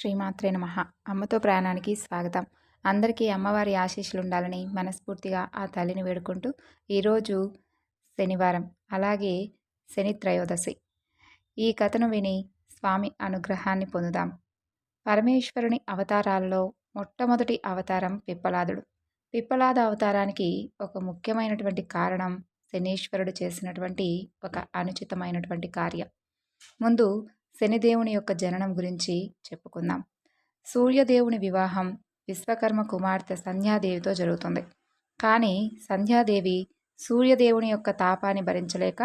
శ్రీమాత్రే నమ. అమ్మతో ప్రయాణానికి స్వాగతం. అందరికీ అమ్మవారి ఆశీస్సులు ఉండాలని మనస్ఫూర్తిగా ఆ తల్లిని వేడుకుంటూ ఈరోజు శనివారం అలాగే శని త్రయోదశి. ఈ కథను విని స్వామి అనుగ్రహాన్ని పొందుదాం. పరమేశ్వరుని అవతారాల్లో మొట్టమొదటి అవతారం పిప్పలాదుడు. పిప్పలాద అవతారానికి ఒక ముఖ్యమైనటువంటి కారణం శనీశ్వరుడు చేసినటువంటి ఒక అనుచితమైనటువంటి కార్యం. ముందు శనిదేవుని యొక్క జననం గురించి చెప్పుకుందాం. సూర్యదేవుని వివాహం విశ్వకర్మ కుమార్తె సంధ్యాదేవితో జరుగుతుంది. కానీ సంధ్యాదేవి సూర్యదేవుని యొక్క తాపాన్ని భరించలేక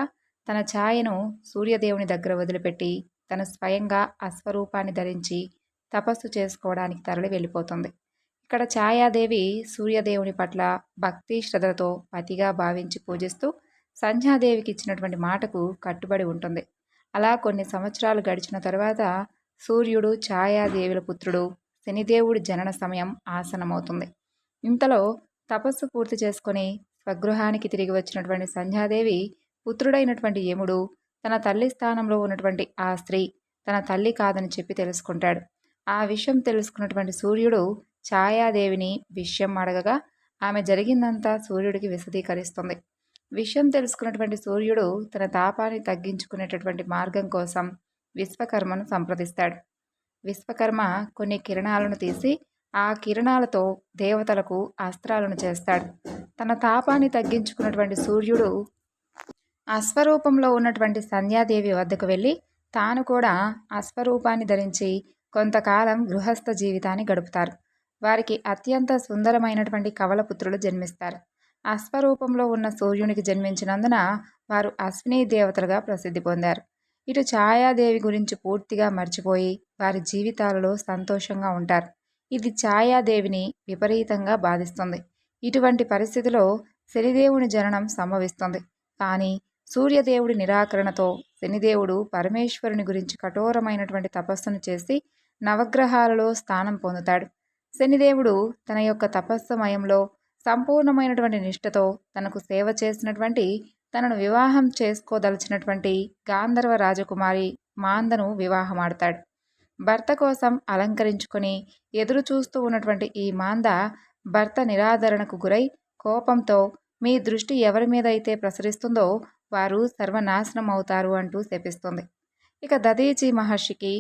తన ఛాయను సూర్యదేవుని దగ్గర వదిలిపెట్టి తన స్వయంగా అశ్వరూపాన్ని ధరించి తపస్సు చేసుకోవడానికి తరలి వెళ్ళిపోతుంది. ఇక్కడ ఛాయాదేవి సూర్యదేవుని పట్ల భక్తి శ్రద్ధలతో పతిగా భావించి పూజిస్తూ సంధ్యాదేవికి ఇచ్చినటువంటి మాటకు కట్టుబడి ఉంటుంది. అలా కొన్ని సంవత్సరాలు గడిచిన తర్వాత సూర్యుడు ఛాయాదేవుల పుత్రుడు శనిదేవుడి జనన సమయం ఆసనమవుతుంది ఇంతలో తపస్సు పూర్తి చేసుకొని స్వగృహానికి తిరిగి వచ్చినటువంటి సంధ్యాదేవి పుత్రుడైనటువంటి యముడు తన తల్లి స్థానంలో ఉన్నటువంటి ఆ స్త్రీ తన తల్లి కాదని చెప్పి తెలుసుకుంటాడు. ఆ విషయం తెలుసుకున్నటువంటి సూర్యుడు ఛాయాదేవిని విషయం అడగగా ఆమె జరిగిందంతా సూర్యుడికి విశదీకరిస్తుంది. విషయం తెలుసుకున్నటువంటి సూర్యుడు తన తాపాన్ని తగ్గించుకునేటటువంటి మార్గం కోసం విశ్వకర్మను సంప్రదిస్తాడు. విశ్వకర్మ కొన్ని కిరణాలను తీసి ఆ కిరణాలతో దేవతలకు అస్త్రాలను చేస్తాడు. తన తాపాన్ని తగ్గించుకున్నటువంటి సూర్యుడు అశ్వరూపంలో ఉన్నటువంటి సంధ్యాదేవి వద్దకు వెళ్ళి తాను కూడా అశ్వరూపాన్ని ధరించి కొంతకాలం గృహస్థ జీవితాన్ని గడుపుతారు. వారికి అత్యంత సుందరమైనటువంటి కవలపుత్రులు జన్మిస్తారు. అశ్వరూపంలో ఉన్న సూర్యునికి జన్మించినందున వారు అశ్విని దేవతలుగా ప్రసిద్ధి పొందారు. ఇటు ఛాయాదేవి గురించి పూర్తిగా మర్చిపోయి వారి జీవితాలలో సంతోషంగా ఉంటారు. ఇది ఛాయాదేవిని విపరీతంగా బాధిస్తుంది. ఇటువంటి పరిస్థితిలో శనిదేవుని జననం సంభవిస్తుంది. కానీ సూర్యదేవుడి నిరాకరణతో శనిదేవుడు పరమేశ్వరుని గురించి కఠోరమైనటువంటి తపస్సును చేసి నవగ్రహాలలో స్థానం పొందుతాడు. శనిదేవుడు తన యొక్క తపస్సు మయంలో సంపూర్ణమైనటువంటి నిష్ఠతో తనకు సేవ చేసినటువంటి తనను వివాహం చేసుకోదలిచినటువంటి గాంధర్వ రాజకుమారి మాందను వివాహమాడతాడు. భర్త కోసం అలంకరించుకొని ఎదురు చూస్తూ ఉన్నటువంటి ఈ మాంద భర్త నిరాదరణకు గురై కోపంతో మీ దృష్టి ఎవరి మీద అయితే ప్రసరిస్తుందో వారు సర్వనాశనం అవుతారు అంటూ శపిస్తుంది. ఇక దదీచి మహర్షికి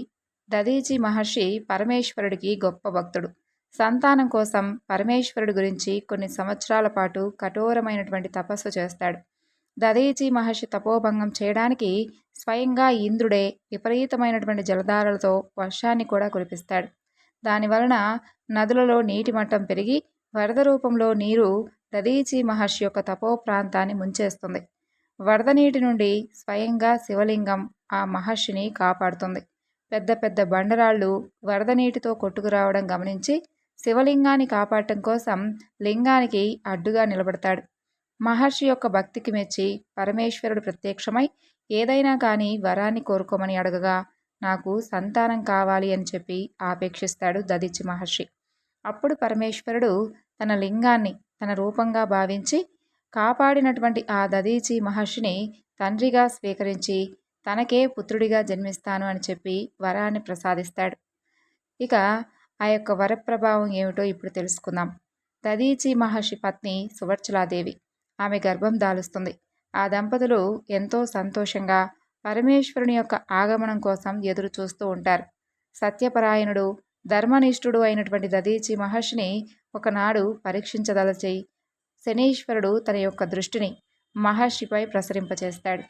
దదీచి మహర్షి పరమేశ్వరుడికి గొప్ప భక్తుడు. సంతానం కోసం పరమేశ్వరుడు గురించి కొన్ని సంవత్సరాల పాటు కఠోరమైనటువంటి తపస్సు చేస్తాడు. దదీచి మహర్షి తపోభంగం చేయడానికి స్వయంగా ఇంద్రుడే విపరీతమైనటువంటి జలధారలతో వర్షాన్ని కూడా కురిపిస్తాడు. దానివలన నదులలో నీటి మట్టం పెరిగి వరద రూపంలో నీరు దదీచి మహర్షి యొక్క తపో ప్రాంతాన్ని ముంచేస్తుంది. వరద నీటి నుండి స్వయంగా శివలింగం ఆ మహర్షిని కాపాడుతుంది. పెద్ద పెద్ద బండరాళ్ళు వరద నీటితో కొట్టుకురావడం గమనించి శివలింగాన్ని కాపాడటం కోసం లింగానికి అడ్డుగా నిలబడతాడు. మహర్షి యొక్క భక్తికి మెచ్చి పరమేశ్వరుడు ప్రత్యక్షమై ఏదైనా కానీ వరాన్ని కోరుకోమని అడగగా నాకు సంతానం కావాలి అని చెప్పి ఆపేక్షిస్తాడు దదిచి మహర్షి. అప్పుడు పరమేశ్వరుడు తన లింగాన్ని తన రూపంగా భావించి కాపాడినటువంటి ఆ దదీచి మహర్షిని తండ్రిగా స్వీకరించి తనకే పుత్రుడిగా జన్మిస్తాను అని చెప్పి వరాన్ని ప్రసాదిస్తాడు. ఇక ఆ యొక్క వరప్రభావం ఏమిటో ఇప్పుడు తెలుసుకుందాం. దదీచి మహర్షి పత్ని సువర్చలాదేవి. ఆమె గర్భం దాలుస్తుంది. ఆ దంపతులు ఎంతో సంతోషంగా పరమేశ్వరుని యొక్క ఆగమనం కోసం ఎదురు చూస్తూ ఉంటారు. సత్యపరాయణుడు ధర్మనిష్ఠుడు అయినటువంటి దదీచి మహర్షిని ఒకనాడు పరీక్షించదలచి శనీశ్వరుడు తన యొక్క దృష్టిని మహర్షిపై ప్రసరింపచేస్తాడు.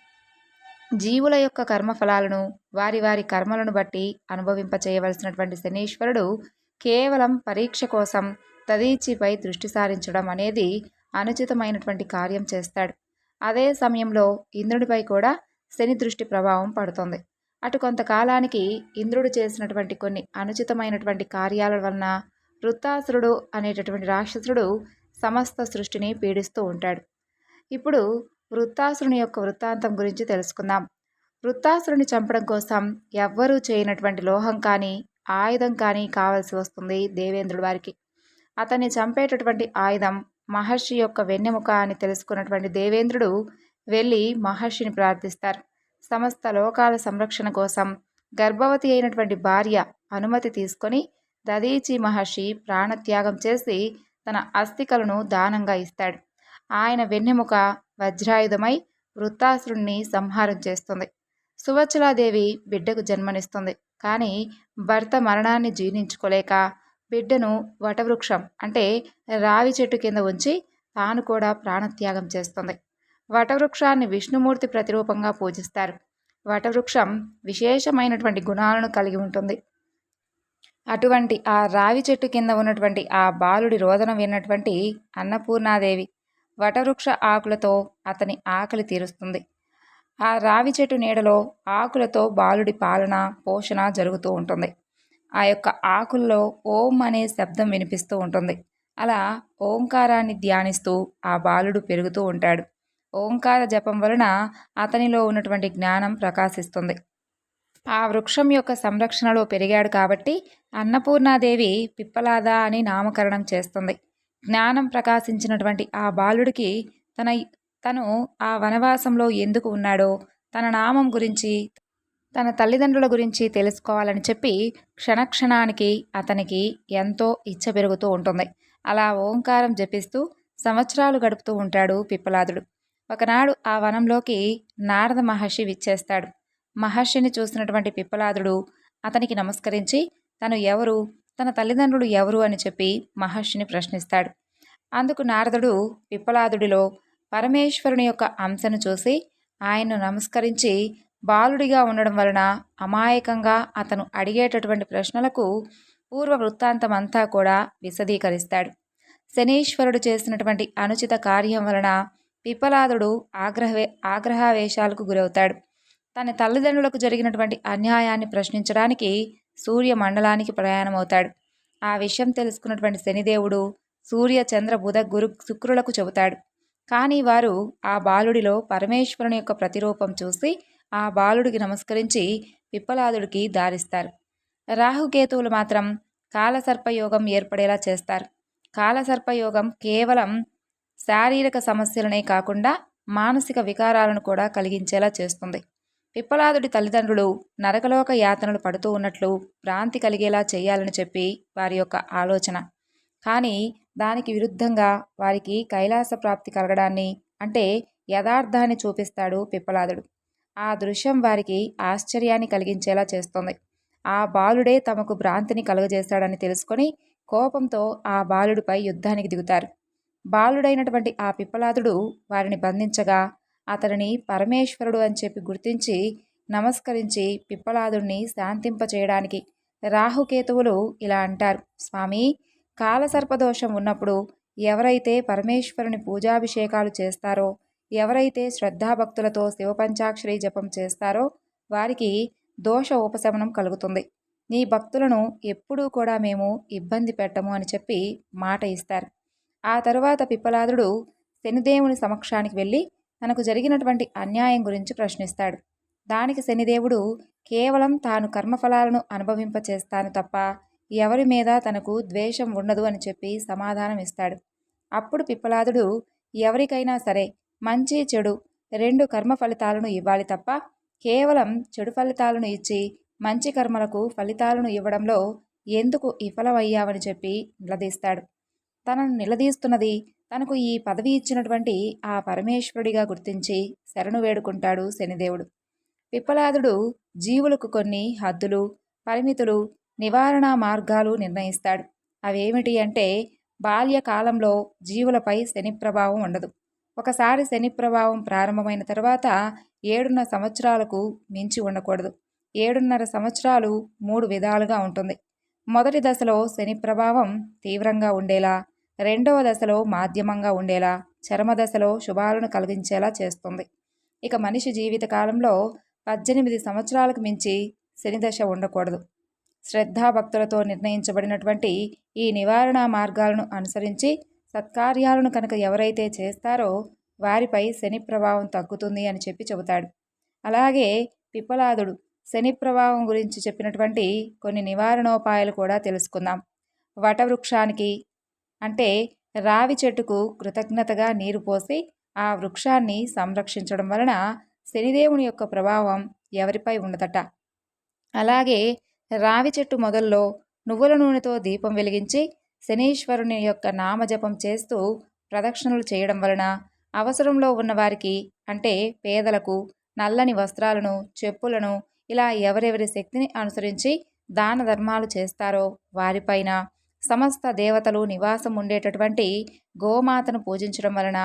జీవుల యొక్క కర్మఫలాలను వారి వారి కర్మలను బట్టి అనుభవింపచేయవలసినటువంటి శనీశ్వరుడు కేవలం పరీక్ష కోసం తదీచిపై దృష్టి సారించడం అనేది అనుచితమైనటువంటి కార్యం చేస్తాడు. అదే సమయంలో ఇంద్రుడిపై కూడా శని దృష్టి ప్రభావం పడుతుంది. అటు కొంతకాలానికి ఇంద్రుడు చేసినటువంటి కొన్ని అనుచితమైనటువంటి కార్యాల వలన వృత్తాసురుడు అనేటటువంటి రాక్షసుడు సమస్త సృష్టిని పీడిస్తూ ఉంటాడు. ఇప్పుడు వృత్తాసురుని యొక్క వృత్తాంతం గురించి తెలుసుకుందాం. వృత్తాసురుని చంపడం కోసం ఎవ్వరూ చేయనటువంటి లోహం కానీ ఆయుధం కానీ కావలసి వస్తుంది దేవేంద్రుడి వారికి. అతన్ని చంపేటటువంటి ఆయుధం మహర్షి యొక్క వెన్నెముక అని తెలుసుకున్నటువంటి దేవేంద్రుడు వెళ్ళి మహర్షిని ప్రార్థిస్తారు. సమస్త లోకాల సంరక్షణ కోసం గర్భవతి అయినటువంటి భార్య అనుమతి తీసుకొని దదీచి మహర్షి ప్రాణత్యాగం చేసి తన అస్థికలను దానంగా ఇస్తాడు. ఆయన వెన్నెముక వజ్రాయుధమై వృత్తాసురుణ్ణి సంహారం చేస్తుంది. సువచ్చలాదేవి బిడ్డకు జన్మనిస్తుంది. కానీ భర్త మరణాన్ని జీర్ణించుకోలేక బిడ్డను వటవృక్షం అంటే రావి చెట్టు కింద ఉంచి తాను కూడా ప్రాణత్యాగం చేస్తుంది. వటవృక్షాన్ని విష్ణుమూర్తి ప్రతిరూపంగా పూజిస్తారు. వటవృక్షం విశేషమైనటువంటి గుణాలను కలిగి ఉంటుంది. అటువంటి ఆ రావి చెట్టు కింద ఉన్నటువంటి ఆ బాలుడి రోదన విన్నటువంటి అన్నపూర్ణాదేవి వటవృక్ష ఆకులతో అతని ఆకలి తీరుస్తుంది. ఆ రావి చెట్టు నీడలో ఆకులతో బాలుడి పాలన పోషణ జరుగుతూ ఉంటుంది. ఆ యొక్క ఆకుల్లో ఓం అనే శబ్దం వినిపిస్తూ ఉంటుంది. అలా ఓంకారాన్ని ధ్యానిస్తూ ఆ బాలుడు పెరుగుతూ ఉంటాడు. ఓంకార జపం వలన అతనిలో ఉన్నటువంటి జ్ఞానం ప్రకాశిస్తుంది. ఆ వృక్షం యొక్క సంరక్షణలో పెరిగాడు కాబట్టి అన్నపూర్ణాదేవి పిప్పలాద అని నామకరణం చేస్తుంది. జ్ఞానం ప్రకాశించినటువంటి ఆ బాలుడికి తన తను ఆ వనవాసంలో ఎందుకు ఉన్నాడో తన నామం గురించి తన తల్లిదండ్రుల గురించి తెలుసుకోవాలని చెప్పి క్షణక్షణానికి అతనికి ఎంతో ఇచ్చ పెరుగుతూ ఉంటుంది. అలా ఓంకారం జపిస్తూ సంవత్సరాలు గడుపుతూ ఉంటాడు పిప్పలాదుడు. ఒకనాడు ఆ వనంలోకి నారద మహర్షి విచ్చేస్తాడు. మహర్షిని చూసినటువంటి పిప్పలాదుడు అతనికి నమస్కరించి తను ఎవరు తన తల్లిదండ్రులు ఎవరు అని చెప్పి మహర్షిని ప్రశ్నిస్తాడు. అందుకు నారదుడు పిప్పలాదుడిలో పరమేశ్వరుని యొక్క అంశను చూసి ఆయన్ను నమస్కరించి బాలుడిగా ఉండడం వలన అమాయకంగా అతను అడిగేటటువంటి ప్రశ్నలకు పూర్వ వృత్తాంతం అంతా కూడా విశదీకరిస్తాడు. శనీశ్వరుడు చేసినటువంటి అనుచిత కార్యం వలన పిప్పలాదుడు ఆగ్రహవే ఆగ్రహావేశాలకు గురవుతాడు. తన తల్లిదండ్రులకు జరిగినటువంటి అన్యాయాన్ని ప్రశ్నించడానికి సూర్య మండలానికి ప్రయాణమవుతాడు. ఆ విషయం తెలుసుకున్నటువంటి శనిదేవుడు సూర్య చంద్ర బుధ గురు శుక్రులకు చెబుతాడు. కానీ వారు ఆ బాలుడిలో పరమేశ్వరుని యొక్క ప్రతిరూపం చూసి ఆ బాలుడికి నమస్కరించి పిప్పలాదుడికి దారిస్తారు. రాహుకేతువులు మాత్రం కాలసర్పయోగం ఏర్పడేలా చేస్తారు. కాలసర్పయోగం కేవలం శారీరక సమస్యలనే కాకుండా మానసిక వికారాలను కూడా కలిగించేలా చేస్తుంది. పిప్పలాదుడి తల్లిదండ్రులు నరకలోక యాతనలు పడుతూ ఉన్నట్లు భ్రాంతి కలిగేలా చేయాలని చెప్పి వారి యొక్క ఆలోచన. కానీ దానికి విరుద్ధంగా వారికి కైలాస ప్రాప్తి కలగడాన్ని అంటే యథార్థాన్ని చూపిస్తాడు పిప్పలాదుడు. ఆ దృశ్యం వారికి ఆశ్చర్యాన్ని కలిగించేలా చేస్తుంది. ఆ బాలుడే తమకు భ్రాంతిని కలుగజేస్తాడని తెలుసుకొని కోపంతో ఆ బాలుడిపై యుద్ధానికి దిగుతారు. బాలుడైనటువంటి ఆ పిప్పలాదుడు వారిని బంధించగా అతనిని పరమేశ్వరుడు అని చెప్పి గుర్తించి నమస్కరించి పిప్పలాదుడిని శాంతింపచేయడానికి రాహుకేతువులు ఇలా అంటారు. స్వామి కాలసర్పదోషం ఉన్నప్పుడు ఎవరైతే పరమేశ్వరుని పూజాభిషేకాలు చేస్తారో ఎవరైతే శ్రద్ధాభక్తులతో శివపంచాక్షరి జపం చేస్తారో వారికి దోష ఉపశమనం కలుగుతుంది. నీ భక్తులను ఎప్పుడూ కూడా మేము ఇబ్బంది పెట్టము అని చెప్పి మాట ఇస్తారు. ఆ తరువాత పిప్పలాదుడు శనిదేవుని సమక్షానికి వెళ్ళి తనకు జరిగినటువంటి అన్యాయం గురించి ప్రశ్నిస్తాడు. దానికి శనిదేవుడు కేవలం తాను కర్మఫలాలను అనుభవింపచేస్తాను తప్ప ఎవరి మీద తనకు ద్వేషం ఉండదు అని చెప్పి సమాధానం ఇస్తాడు. అప్పుడు పిప్పలాదుడు ఎవరికైనా సరే మంచి చెడు రెండు కర్మ ఫలితాలను ఇవ్వాలి తప్ప కేవలం చెడు ఫలితాలను ఇచ్చి మంచి కర్మలకు ఫలితాలను ఇవ్వడంలో ఎందుకు విఫలమయ్యావని చెప్పి నిలదీస్తాడు. తనను నిలదీస్తున్నది తనకు ఈ పదవి ఇచ్చినటువంటి ఆ పరమేశ్వరుడిగా గుర్తించి శరణు వేడుకుంటాడు శనిదేవుడు. పిప్పలాదుడు జీవులకు కొన్ని హద్దులు పరిమితులు నివారణ మార్గాలు నిర్ణయిస్తాడు. అవేమిటి అంటే బాల్యకాలంలో జీవులపై శని ప్రభావం ఉండదు. ఒకసారి శని ప్రభావం ప్రారంభమైన తర్వాత ఏడున్నర సంవత్సరాలకు మించి ఉండకూడదు. ఏడున్నర సంవత్సరాలు మూడు విధాలుగా ఉంటుంది. మొదటి దశలో శని ప్రభావం తీవ్రంగా ఉండేలా రెండవ దశలో మాధ్యమంగా ఉండేలా చర్మ దశలో శుభాలను కలిగించేలా చేస్తుంది. ఇక మనిషి జీవిత కాలంలో పద్దెనిమిది సంవత్సరాలకు మించి శని దశ ఉండకూడదు. శ్రద్ధాభక్తులతో నిర్ణయించబడినటువంటి ఈ నివారణ మార్గాలను అనుసరించి సత్కార్యాలను కనుక ఎవరైతే చేస్తారో వారిపై శని ప్రభావం తగ్గుతుంది అని చెప్పి చెబుతాడు. అలాగే పిప్పలాదుడు శని ప్రభావం గురించి చెప్పినటువంటి కొన్ని నివారణోపాయాలు కూడా తెలుసుకుందాం. వటవృక్షానికి అంటే రావి చెట్టుకు కృతజ్ఞతగా నీరు పోసి ఆ వృక్షాన్ని సంరక్షించడం వలన శనిదేవుని యొక్క ప్రభావం ఎవరిపై ఉండదట. అలాగే రావి చెట్టు మొదల్లో నువ్వుల నూనెతో దీపం వెలిగించి శనీశ్వరుని యొక్క నామజపం చేస్తూ ప్రదక్షిణలు చేయడం వలన అవసరంలో ఉన్నవారికి అంటే పేదలకు నల్లని వస్త్రాలను చెప్పులను ఇలా ఎవరెవరి శక్తిని అనుసరించి దాన ధర్మాలు చేస్తారో వారిపైన సమస్త దేవతలు నివాసం ఉండేటటువంటి గోమాతను పూజించడం వలన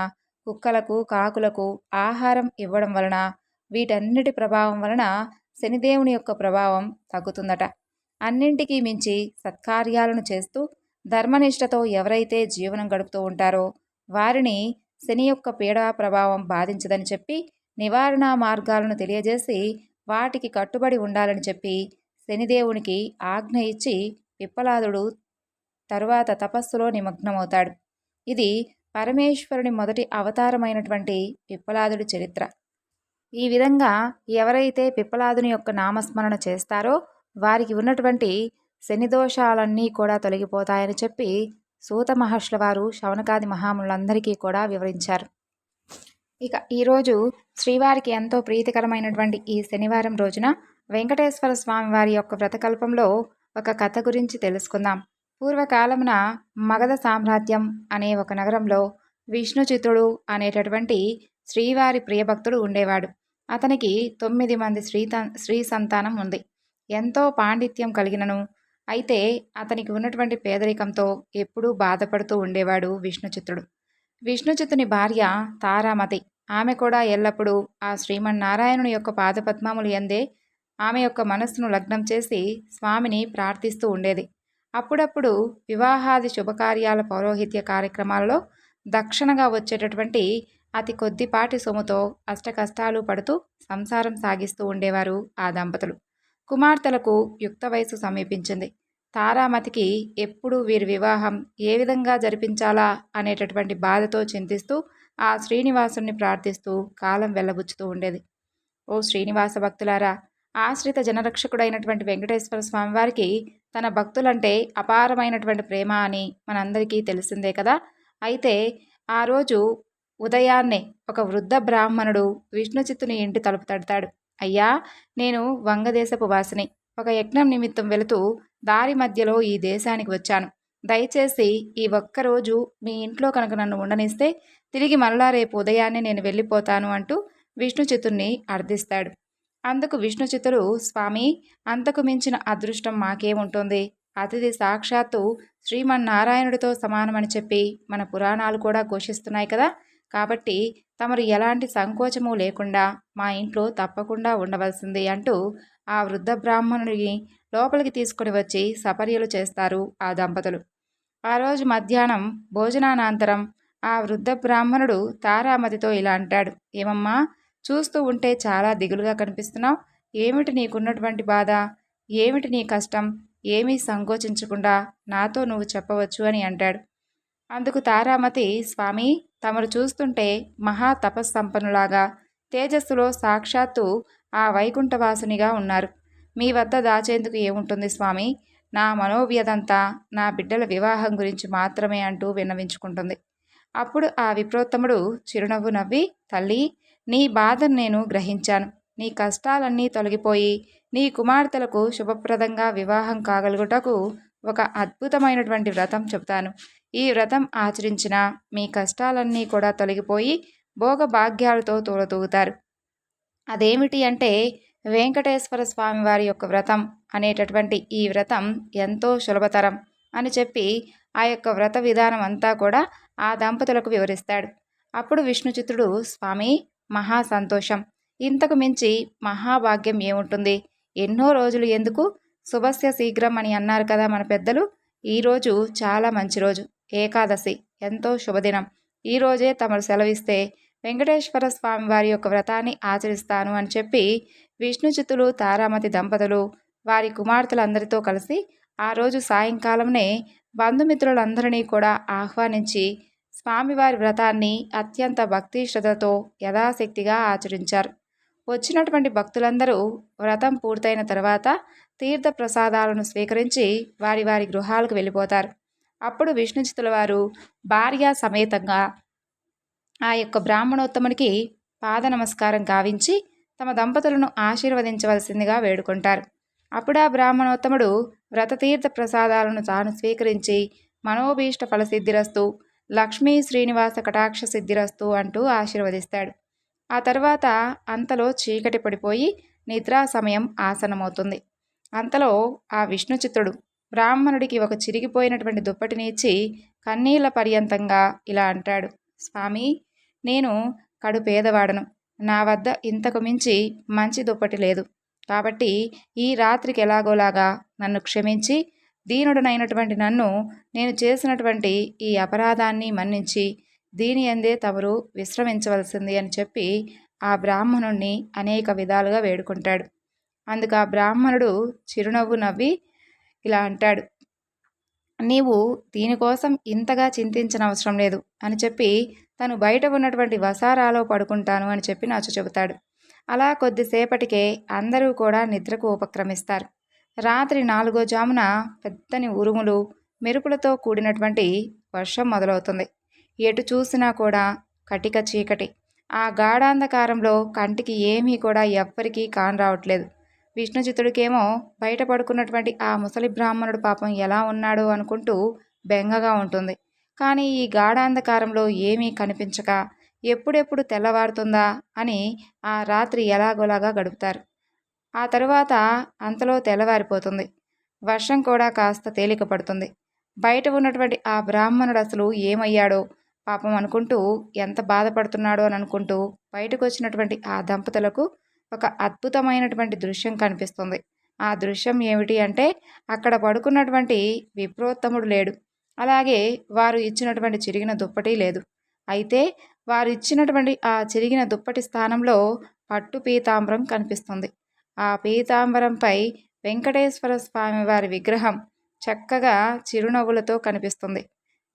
కుక్కలకు కాకులకు ఆహారం ఇవ్వడం వలన వీటన్నిటి ప్రభావం వలన శనిదేవుని యొక్క ప్రభావం తగ్గుతుందట. అన్నింటికీ మించి సత్కార్యాలను చేస్తూ ధర్మనిష్టతో ఎవరైతే జీవనం గడుపుతూ ఉంటారో వారిని శని యొక్క పీడా ప్రభావం బాధించదని చెప్పి నివారణ మార్గాలను తెలియజేసి వాటికి కట్టుబడి ఉండాలని చెప్పి శనిదేవునికి ఆజ్ఞ ఇచ్చి పిప్పలాదుడు తరువాత తపస్సులో నిమగ్నమవుతాడు. ఇది పరమేశ్వరుని మొదటి అవతారమైనటువంటి పిప్పలాదుడి చరిత్ర. ఈ విధంగా ఎవరైతే పిప్పలాదుని యొక్క నామస్మరణ చేస్తారో వారికి ఉన్నటువంటి శని దోషాలన్నీ కూడా తొలగిపోతాయని చెప్పి సూత మహర్షుల వారు శవనకాది మహాములందరికీ కూడా వివరించారు. ఇక ఈరోజు శ్రీవారికి ఎంతో ప్రీతికరమైనటువంటి ఈ శనివారం రోజున వెంకటేశ్వర స్వామి వారి యొక్క వ్రతకల్పంలో ఒక కథ గురించి తెలుసుకుందాం. పూర్వకాలమున మగధ సామ్రాజ్యం అనే ఒక నగరంలో విష్ణుచిత్రుడు అనేటటువంటి శ్రీవారి ప్రియభక్తుడు ఉండేవాడు. అతనికి తొమ్మిది మంది శ్రీ శ్రీ సంతానం ఉంది. ఎంతో పాండిత్యం కలిగినను. అయితే అతనికి ఉన్నటువంటి పేదరికంతో ఎప్పుడూ బాధపడుతూ ఉండేవాడు విష్ణుచిత్తుడు విష్ణుచిత్తుని భార్య తారామతి. ఆమె కూడా ఎల్లప్పుడూ ఆ శ్రీమన్నారాయణుని యొక్క పాదపద్మములు ఎందే ఆమె యొక్క మనస్సును లగ్నం చేసి స్వామిని ప్రార్థిస్తూ ఉండేది. అప్పుడప్పుడు వివాహాది శుభకార్యాల పౌరోహిత్య కార్యక్రమాలలో దక్షిణగా వచ్చేటటువంటి అతి కొద్దిపాటి సొమ్ముతో అష్టకష్టాలు పడుతూ సంసారం సాగిస్తూ ఉండేవారు ఆ దంపతులు. కుమార్తెలకు యుక్త వయసు సమీపించింది. తారామతికి ఎప్పుడు వీరి వివాహం ఏ విధంగా జరిపించాలా అనేటటువంటి బాధతో చింతిస్తూ ఆ శ్రీనివాసుని ప్రార్థిస్తూ కాలం వెళ్ళబుచ్చుతూ ఉండేది. ఓ శ్రీనివాస భక్తులారా ఆశ్రిత జనరక్షకుడైనటువంటి వెంకటేశ్వర స్వామివారికి తన భక్తులంటే అపారమైనటువంటి ప్రేమ అని మనందరికీ తెలిసిందే కదా. అయితే ఆ రోజు ఉదయాన్నే ఒక వృద్ధ బ్రాహ్మణుడు విష్ణుచిత్తుని ఇంటి తలుపు తడతాడు. అయ్యా నేను వంగదేశపు వాసిని. ఒక యజ్ఞం నిమిత్తం వెళుతూ దారి మధ్యలో ఈ దేశానికి వచ్చాను. దయచేసి ఈ ఒక్కరోజు మీ ఇంట్లో కనుక నన్ను ఉండనిస్తే తిరిగి మరలా రేపు ఉదయాన్నే నేను వెళ్ళిపోతాను అంటూ విష్ణుచితుణ్ణి అర్థిస్తాడు. అందుకు విష్ణుచితుడు స్వామి అంతకు మించిన అదృష్టం మాకేముంటుంది అతిథి సాక్షాత్తు శ్రీమన్నారాయణుడితో సమానమని చెప్పి మన పురాణాలు కూడా ఘోషిస్తున్నాయి కదా! కాబట్టి తమరు ఎలాంటి సంకోచము లేకుండా మా ఇంట్లో తప్పకుండా ఉండవలసింది అంటూ ఆ వృద్ధ బ్రాహ్మణుడిని లోపలికి తీసుకుని వచ్చి సపర్యలు చేస్తారు ఆ దంపతులు. ఆ రోజు మధ్యాహ్నం భోజనానంతరం ఆ వృద్ధ బ్రాహ్మణుడు తారామతితో ఇలా అంటాడు ఏమమ్మా చూస్తూ ఉంటే చాలా దిగులుగా కనిపిస్తున్నావు. ఏమిటి నీకున్నటువంటి బాధ? ఏమిటి నీ కష్టం? ఏమీ సంకోచించకుండా నాతో నువ్వు చెప్పవచ్చు అని అంటాడు. అందుకు తారామతి స్వామి తమరు చూస్తుంటే మహా తపస్సంపన్నులాగా తేజస్సులో సాక్షాత్తు ఆ వైకుంఠవాసునిగా ఉన్నారు. మీ వద్ద దాచేందుకు ఏముంటుంది స్వామి? నా మనోవ్యదంతా నా బిడ్డల వివాహం గురించి మాత్రమే అంటూ విన్నవించుకుంటుంది. అప్పుడు ఆ విప్రోత్తముడు చిరునవ్వు నవ్వి తల్లి నీ బాధను నేను గ్రహించాను. నీ కష్టాలన్నీ తొలగిపోయి నీ కుమార్తెలకు శుభప్రదంగా వివాహం కాగలుగుటకు ఒక అద్భుతమైనటువంటి వ్రతం చెబుతాను. ఈ వ్రతం ఆచరించిన మీ కష్టాలన్నీ కూడా తొలగిపోయి భోగభాగ్యాలతో తూలదూగుతారు తోలతూగుతారు అదేమిటి అంటే వెంకటేశ్వర స్వామి వారి యొక్క వ్రతం అనేటటువంటి ఈ వ్రతం ఎంతో సులభతరం అని చెప్పి ఆ యొక్క వ్రత విధానం అంతా కూడా ఆ దంపతులకు వివరిస్తాడు. అప్పుడు విష్ణుచిత్రుడు స్వామి మహా సంతోషం. ఇంతకు మించి మహాభాగ్యం ఏముంటుంది? ఎన్నో రోజులు ఎందుకు? శుభస్య శీఘ్రం అని అన్నారు కదా మన పెద్దలు. ఈరోజు చాలా మంచి రోజు. ఏకాదశి. ఎంతో శుభదినం. ఈరోజే తమరు సెలవిస్తే వెంకటేశ్వర స్వామి వారి యొక్క వ్రతాన్ని ఆచరిస్తాను అని చెప్పి విష్ణుచితులు తారామతి దంపతులు వారి కుమార్తెలందరితో కలిసి ఆ రోజు సాయంకాలంనే బంధుమిత్రులందరినీ కూడా ఆహ్వానించి స్వామివారి వ్రతాన్ని అత్యంత భక్తి శ్రద్ధతో యథాశక్తిగా ఆచరించారు. వచ్చినటువంటి భక్తులందరూ వ్రతం పూర్తయిన తర్వాత తీర్థ ప్రసాదాలను స్వీకరించి వారి వారి గృహాలకు వెళ్ళిపోతారు. అప్పుడు విష్ణుచితుల వారు భార్య సమేతంగా ఆ యొక్క బ్రాహ్మణోత్తమునికి పాద నమస్కారం గావించి తమ దంపతులను ఆశీర్వదించవలసిందిగా వేడుకుంటారు. అప్పుడా బ్రాహ్మణోత్తముడు వ్రతతీర్థ ప్రసాదాలను తాను స్వీకరించి మనోభీష్ట ఫలసిద్ధిరస్తు లక్ష్మీ శ్రీనివాస కటాక్ష సిద్ధిరస్తు అంటూ ఆశీర్వదిస్తాడు. ఆ తర్వాత అంతలో చీకటి పడిపోయి నిద్రా సమయం ఆసనమవుతుంది అంతలో ఆ విష్ణుచిత్తుడు బ్రాహ్మణుడికి ఒక చిరిగిపోయినటువంటి దుప్పటిని ఇచ్చి కన్నీళ్ళ పర్యంతంగా ఇలా అంటాడు. స్వామి నేను కడు పేదవాడను. నా వద్ద ఇంతకు మించి మంచి దుప్పటి లేదు. కాబట్టి ఈ రాత్రికి ఎలాగోలాగా నన్ను క్షమించి దీనుడనైనటువంటి నన్ను నేను చేసినటువంటి ఈ అపరాధాన్ని మన్నించి దీని అందే తమరు విశ్రమించవలసింది అని చెప్పి ఆ బ్రాహ్మణుణ్ణి అనేక విధాలుగా వేడుకుంటాడు. అందుకు ఆ బ్రాహ్మణుడు చిరునవ్వు నవ్వి ఇలా అంటాడు. నీవు దీనికోసం ఇంతగా చింతించిన అవసరం లేదు అని చెప్పి తను బయట ఉన్నటువంటి వసారాలో పడుకుంటాను అని చెప్పి నాచు చెబుతాడు. అలా కొద్దిసేపటికే అందరూ కూడా నిద్రకు ఉపక్రమిస్తారు. రాత్రి నాలుగో జామున పెద్దని ఉరుములు మెరుపులతో కూడినటువంటి వర్షం మొదలవుతుంది. ఎటు చూసినా కూడా కటిక చీకటి. ఆ గాఢాంధకారంలో కంటికి ఏమీ కూడా ఎవ్వరికీ కానరావట్లేదు. విష్ణుచిత్తుడికేమో బయట పడుకున్నటువంటి ఆ ముసలి బ్రాహ్మణుడు పాపం ఎలా ఉన్నాడో అనుకుంటూ బెంగగా ఉంటుంది. కానీ ఈ గాఢాంధకారంలో ఏమీ కనిపించక ఎప్పుడెప్పుడు తెల్లవారుతుందా అని ఆ రాత్రి ఎలాగోలాగా గడుపుతారు. ఆ తరువాత అంతలో తెల్లవారిపోతుంది. వర్షం కూడా కాస్త తేలిక పడుతుంది బయట ఉన్నటువంటి ఆ బ్రాహ్మణుడు అసలు ఏమయ్యాడో పాపం అనుకుంటూ ఎంత బాధపడుతున్నాడో అని అనుకుంటూ బయటకు వచ్చినటువంటి ఆ దంపతులకు ఒక అద్భుతమైనటువంటి దృశ్యం కనిపిస్తుంది. ఆ దృశ్యం ఏమిటి అంటే అక్కడ పడుకున్నటువంటి విప్రోత్తముడు లేడు. అలాగే వారు ఇచ్చినటువంటి చిరిగిన దుప్పటి లేదు. అయితే వారు ఇచ్చినటువంటి ఆ చిరిగిన దుప్పటి స్థానంలో పట్టు పీతాంబరం కనిపిస్తుంది. ఆ పీతాంబరంపై వెంకటేశ్వర స్వామి వారి విగ్రహం చక్కగా చిరునవ్వులతో కనిపిస్తుంది.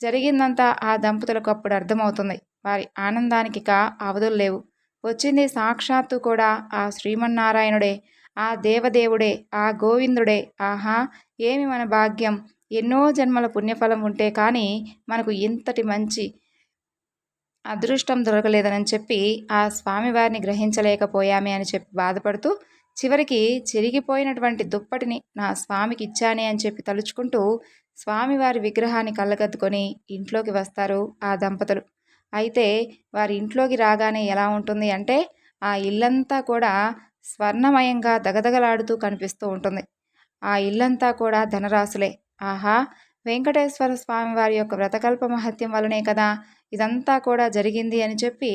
జరిగిందంతా ఆ దంపతులకు అప్పుడు అర్థమవుతుంది. వారి ఆనందానికి కా అవధులు లేవు. వచ్చింది సాక్షాత్తు కూడా ఆ శ్రీమన్నారాయణుడే ఆ దేవదేవుడే ఆ గోవిందుడే. ఆహా ఏమి మన భాగ్యం? ఎన్నో జన్మల పుణ్యఫలం ఉంటే కానీ మనకు ఇంతటి మంచి అదృష్టం దొరకలేదని చెప్పి ఆ స్వామివారిని గ్రహించలేకపోయామే అని చెప్పి బాధపడుతూ చివరికి చిరిగిపోయినటువంటి దుప్పటిని నా స్వామికి ఇచ్చానే అని చెప్పి తలుచుకుంటూ స్వామివారి విగ్రహాన్ని కళ్ళగద్దుకొని ఇంట్లోకి వస్తారు ఆ దంపతులు. అయితే వారి ఇంట్లోకి రాగానే ఎలా ఉంటుంది అంటే ఆ ఇల్లంతా కూడా స్వర్ణమయంగా దగదగలాడుతూ కనిపిస్తూ ఉంటుంది. ఆ ఇల్లంతా కూడా ధనరాశులే. ఆహా! వెంకటేశ్వర స్వామి వారి యొక్క వ్రతకల్ప మహత్యం వలనే కదా ఇదంతా కూడా జరిగింది అని చెప్పి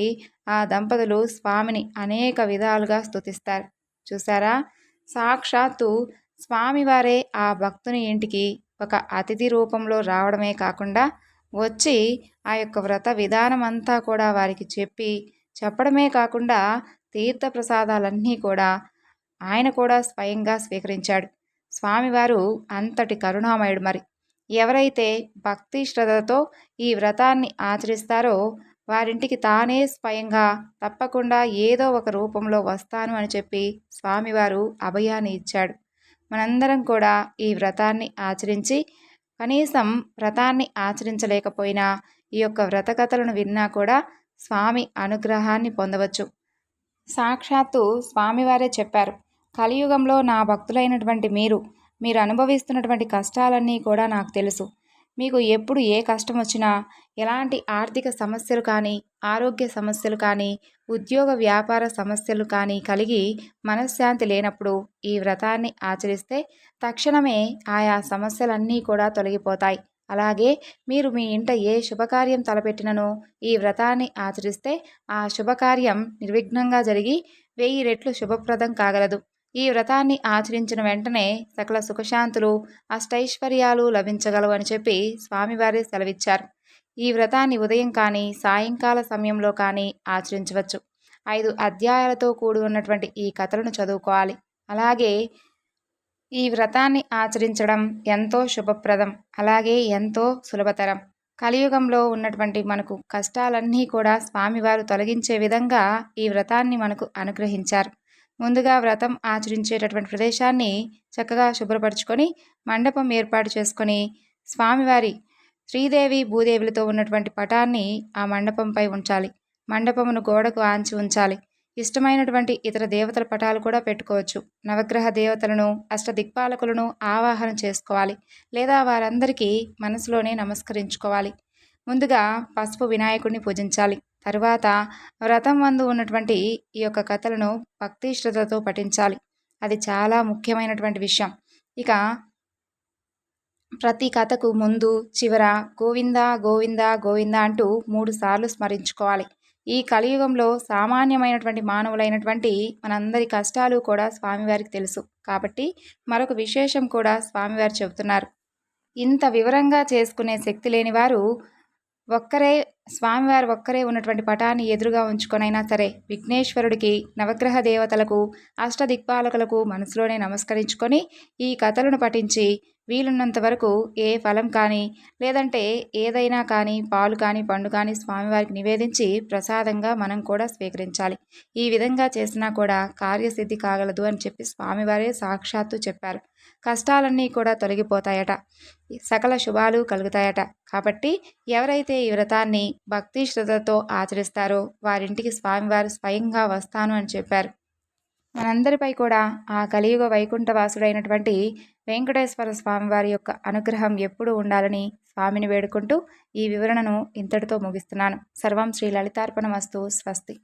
ఆ దంపతులు స్వామిని అనేక విధాలుగా స్తుతిస్తారు. చూసారా సాక్షాత్తు స్వామివారే ఆ భక్తుని ఇంటికి ఒక అతిథి రూపంలో రావడమే కాకుండా వచ్చి ఆ యొక్క వ్రత విధానం అంతా కూడా వారికి చెప్పి చెప్పడమే కాకుండా తీర్థ ప్రసాదాలన్నీ కూడా ఆయన కూడా స్వయంగా స్వీకరించాడు. స్వామివారు అంతటి కరుణామయుడు మరి. ఎవరైతే భక్తి శ్రద్ధతో ఈ వ్రతాన్ని ఆచరిస్తారో వారింటికి తానే స్వయంగా తప్పకుండా ఏదో ఒక రూపంలో వస్తాను అని చెప్పి స్వామివారు అభయాన్ని ఇచ్చాడు. మనందరం కూడా ఈ వ్రతాన్ని ఆచరించి కనీసం వ్రతాన్ని ఆచరించలేకపోయినా ఈ యొక్క వ్రతకథలను విన్నా కూడా స్వామి అనుగ్రహాన్ని పొందవచ్చు. సాక్షాత్తు స్వామివారే చెప్పారు కలియుగంలో నా భక్తులైనటువంటి మీరు మీరు అనుభవిస్తున్నటువంటి కష్టాలన్నీ కూడా నాకు తెలుసు. మీకు ఎప్పుడు ఏ కష్టం వచ్చినా ఎలాంటి ఆర్థిక సమస్యలు కానీ ఆరోగ్య సమస్యలు కానీ ఉద్యోగ వ్యాపార సమస్యలు కానీ కలిగి మనశ్శాంతి లేనప్పుడు ఈ వ్రతాన్ని ఆచరిస్తే తక్షణమే ఆయా సమస్యలన్నీ కూడా తొలగిపోతాయి. అలాగే మీరు మీ ఇంట ఏ శుభకార్యం తలపెట్టినను ఈ వ్రతాన్ని ఆచరిస్తే ఆ శుభకార్యం నిర్విఘ్నంగా జరిగి వెయ్యి రెట్లు శుభప్రదం కాగలదు. ఈ వ్రతాన్ని ఆచరించిన వెంటనే సకల సుఖశాంతులు అష్టైశ్వర్యాలు లభించగలవు అని చెప్పి స్వామివారి సెలవిచ్చారు. ఈ వ్రతాన్ని ఉదయం కానీ సాయంకాల సమయంలో కానీ ఆచరించవచ్చు. ఐదు అధ్యాయాలతో కూడి ఉన్నటువంటి ఈ కథలను చదువుకోవాలి. అలాగే ఈ వ్రతాన్ని ఆచరించడం ఎంతో శుభప్రదం అలాగే ఎంతో సులభతరం. కలియుగంలో ఉన్నటువంటి మనకు కష్టాలన్నీ కూడా స్వామివారు తొలగించే విధంగా ఈ వ్రతాన్ని మనకు అనుగ్రహించారు. ముందుగా వ్రతం ఆచరించేటటువంటి ప్రదేశాన్ని చక్కగా శుభ్రపరచుకొని మండపం ఏర్పాటు చేసుకొని స్వామివారి శ్రీదేవి భూదేవులతో ఉన్నటువంటి పటాన్ని ఆ మండపంపై ఉంచాలి. మండపమును గోడకు ఆంచి ఉంచాలి. ఇష్టమైనటువంటి ఇతర దేవతల పటాలు కూడా పెట్టుకోవచ్చు. నవగ్రహ దేవతలను అష్టదిక్పాలకులను ఆవాహన చేసుకోవాలి. లేదా వారందరికీ మనసులోనే నమస్కరించుకోవాలి. ముందుగా పసుపు వినాయకుడిని పూజించాలి. తరువాత వ్రతం వందు ఉన్నటువంటి ఈ యొక్క కథలను భక్తి శ్రద్ధతో పఠించాలి. అది చాలా ముఖ్యమైనటువంటి విషయం. ఇక ప్రతి కథకు ముందు చివర గోవింద గోవింద గోవింద అంటూ మూడు సార్లు స్మరించుకోవాలి. ఈ కలియుగంలో సామాన్యమైనటువంటి మానవులైనటువంటి మనందరి కష్టాలు కూడా స్వామివారికి తెలుసు. కాబట్టి మరొక విశేషం కూడా స్వామివారు చెబుతున్నారు. ఇంత వివరంగా చేసుకునే శక్తి లేని వారు ఒక్కరే స్వామివారు ఒక్కరే ఉన్నటువంటి పటాన్ని ఎదురుగా ఉంచుకొనైనా సరే విఘ్నేశ్వరుడికి నవగ్రహ దేవతలకు అష్టదిక్పాలకులకు మనసులోనే నమస్కరించుకొని ఈ కథలను పఠించి వీలున్నంత వరకు ఏ ఫలం కానీ లేదంటే ఏదైనా కానీ పాలు కానీ పండు కానీ స్వామివారికి నివేదించి ప్రసాదంగా మనం కూడా స్వీకరించాలి. ఈ విధంగా చేసినా కూడా కార్యసిద్ధి కాగలదు అని చెప్పి స్వామివారే సాక్షాత్తు చెప్పారు. కష్టాలన్నీ కూడా తొలగిపోతాయట. సకల శుభాలు కలుగుతాయట. కాబట్టి ఎవరైతే ఈ వ్రతాన్ని భక్తి శ్రద్ధతో ఆచరిస్తారో వారింటికి స్వామివారు స్వయంగా వస్తాను అని చెప్పారు. మనందరిపై కూడా ఆ కలియుగ వైకుంఠవాసుడైనటువంటి వెంకటేశ్వర స్వామివారి యొక్క అనుగ్రహం ఎప్పుడూ ఉండాలని స్వామిని వేడుకుంటూ ఈ వివరణను ఇంతటితో ముగిస్తున్నాను. సర్వం శ్రీ లలితార్పణ వస్తు స్వస్తి.